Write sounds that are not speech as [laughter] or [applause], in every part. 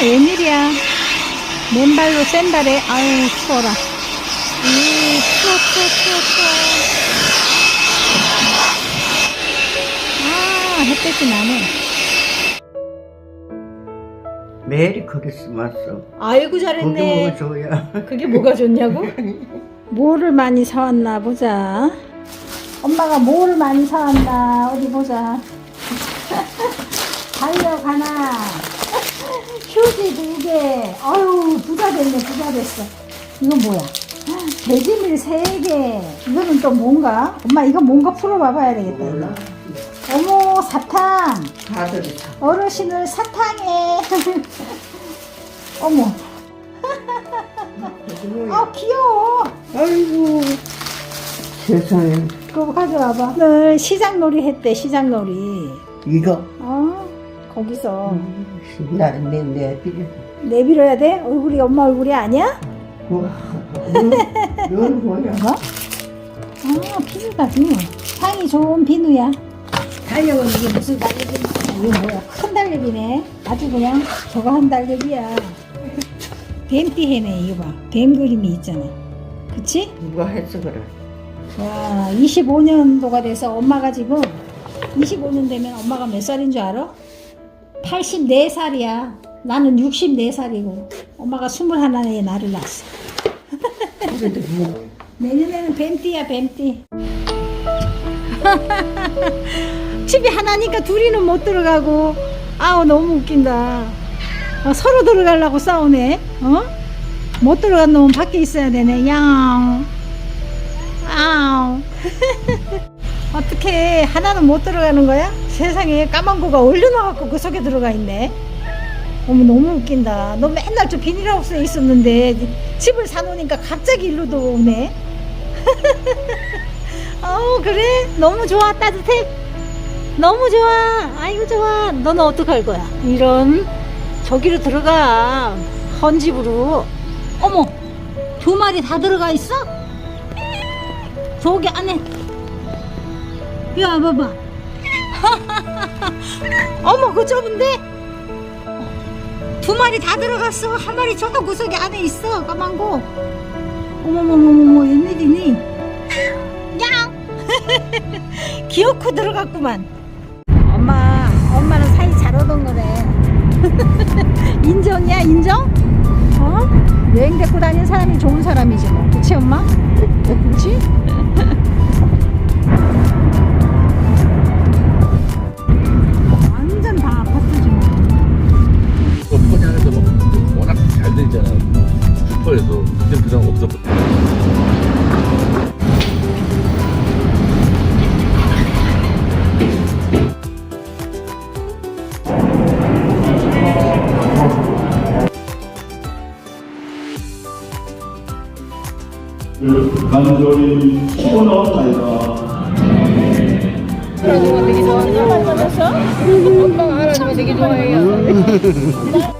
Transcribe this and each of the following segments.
웬일이야. 맨발로 샌달에, 아유, 추워라. 이, 추워, 추워, 추워, 추워. 아, 햇볕이 나네. 메리 크리스마스. 아이고, 잘했네. 먹어줘야. 그게 뭐가 좋냐고? 뭐를 많이 사왔나 보자. 엄마가 뭐를 많이 사왔나 어디 보자. [laughs] 달려가나. 휴지 두 개. 아유 부자 됐네 부자 됐어. 이건 뭐야? 돼지밀 세 개. 이거는 또 뭔가? 엄마 이거 뭔가 풀어봐봐야 되겠다. 이거. 어머 사탕. 다들이 다. 어르신을 사탕에. [laughs] 어머. 아 귀여워. 아이고. 세상에. 그거 가져와봐. 오늘 시장놀이 했대, 시장놀이. 이거. 어, 거기서. 나는 내, 내 비려. 내밀어야 돼? 얼굴이 엄마 얼굴이 아니야? 와. 이건 뭐야? 이거? 아, 비누가지. 향이 좋은 비누야. 달력은 이게 무슨 달력이야? 이게 뭐야? 큰 달력이네. 아주 그냥 저거 한 달력이야. 뱀띠 해네, 이거 봐. 뱀 그림이 있잖아. 그치? 누가 했어, 그래. 와, 25년도가 돼서 엄마가 지금 25년 되면 엄마가 몇 살인 줄 알아? 84살이야. 나는 64살이고 엄마가 21에 나를 낳았어. 뭐. [laughs] 내년에는 뱀띠야, 뱀띠. [laughs] 집이 하나니까 둘이는 못 들어가고 아우 너무 웃긴다. 어, 서로 들어가려고 싸우네. 어? 못 들어간 놈은 밖에 있어야 되네. 양. 아우. [laughs] 어떻게 하나는 못 들어가는 거야? 세상에 까만 거가 올려놔갖고 그 속에 들어가 있네. 어머 너무 웃긴다. 너 맨날 저 비닐하우스에 있었는데 집을 사놓으니까 갑자기 일로 들어오네. [laughs] 어 그래? 너무 좋아 따뜻해? 너무 좋아. 아이고 좋아. 너는 어떡할 거야? 이런 저기로 들어가 헌 집으로. 어머 두 마리 다 들어가 있어? 저기 안에 야 봐봐 [laughs] 어머 그 좁은데? 두 마리 다 들어갔어. 한 마리 저거 구석에 안에 있어. 까만 거 어머머머머머 웬일이니? 냥. [laughs] 귀엽고 들어갔구만. 엄마 엄마는 사이 잘 얻은 거래 [laughs] 인정이야 인정? 어? 여행 데리고 다니는 사람이 좋은 사람이지 뭐. 그치 엄마? 그치? 간절히 축원하옵나이다. 국회의 [laughs]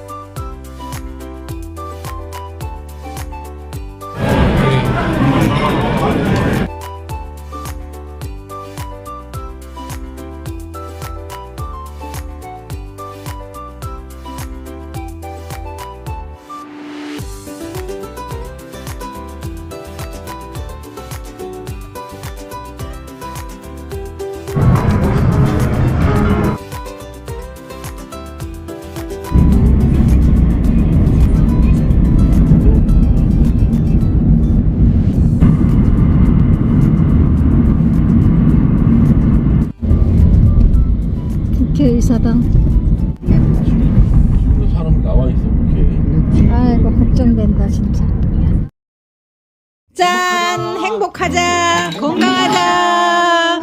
사당. 사람 나와 있어 이렇게 아이고 걱정된다 진짜. 짠 행복하자 건강하자.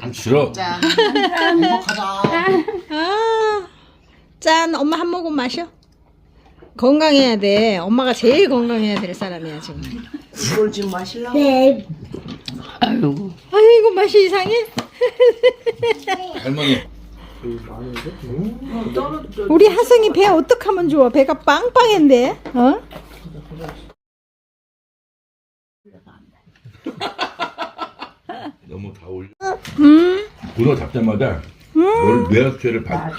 안 싫어 아, 짠 엄마 한 모금 마셔. 건강해야 돼. 엄마가 제일 건강해야 될 사람이야 지금. 이걸 지금 마실라고? 네. 아이고. 아이고 맛이 이상해. 할머니 우리 하성이 배 어떡하면 좋아? 배가 빵빵한데. 어? 너무 다 올려 음. 문어 잡자마자 뭘 뇌학교를 받.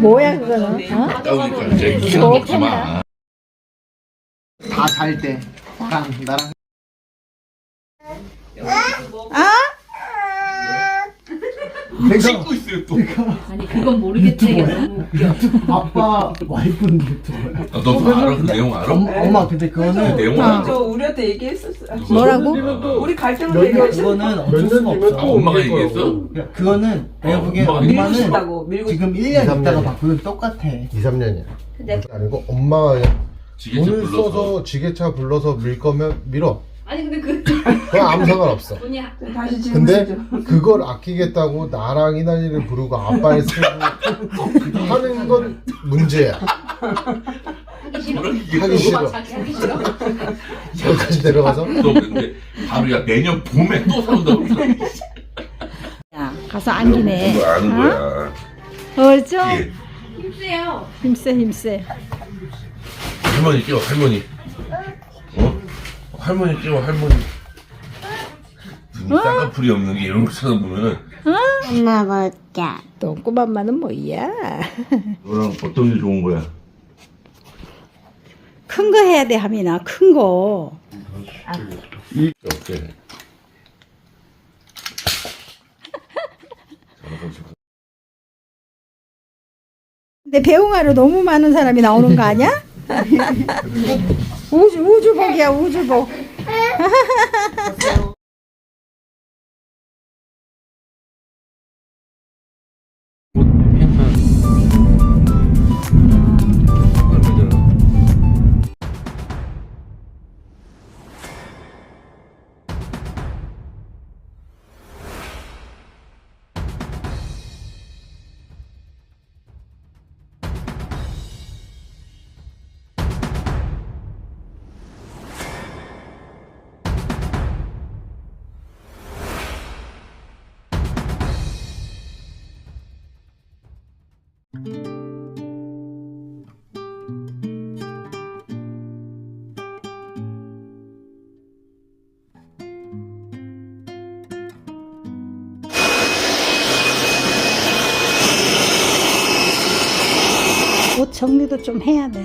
뭐야 그거는? 어? 가까우니까 이제 이상 먹지 마. 다 잘 때. 나랑 나랑 아? 찍고 있어요 또. 아니 그건 모르겠지. 너무 웃겨. 아빠 와이프인데 유튜버야. 아, 너도 알아? 그 내용 알아? 엄, 엄마 근데 그 그거는 내용 어. 알아? 저 우리한테 얘기했었어요. 뭐라고? 우리 갈등을 여기가 얘기했어. 그거는 어쩔 수가 없어. 아 엄마가 얘기했어? 야, 그거는 내가 어, 보기엔 엄마가 엄마는 밀고 밀고 지금 1년 이, 있다가 삼년이야. 바꾸면 똑같아. 2, 3년이야. 근데 아니고 엄마가 지게차 돈을 써서 지게차 불러서 밀 거면 밀어. 아니 근데 그 그냥 아무 상관없어. 돈이 다시 근데 질문해줘. 그걸 아끼겠다고 나랑 이날이를 부르고 아빠를 쓰고 하는 건 문제야. 하기 싫어. 하기 싫어. 자기 하기 싫어. 여기까지 내려가서 너 근데 바로 야 내년 봄에 또 사온다고 야 가서 안기네. 그거 아는 어? 거야 어죠? 예. 힘세요. 힘세 힘세. 할머니 끼워 할머니 어? 할머니 끼워 할머니 눈이 쌍꺼풀이 없는 게 이런 거 쳐다보면은 똥꼬맘마는 뭐야? 너랑 어떤 게 좋은 거야? 큰 거 해야 돼 하민아 큰 거. 어때? 근데 배웅하러 너무 많은 사람이 나오는 거 아니야? [laughs] 우주 우주복이야 우주복. [laughs] [laughs] 옷 정리도 좀 해야 돼.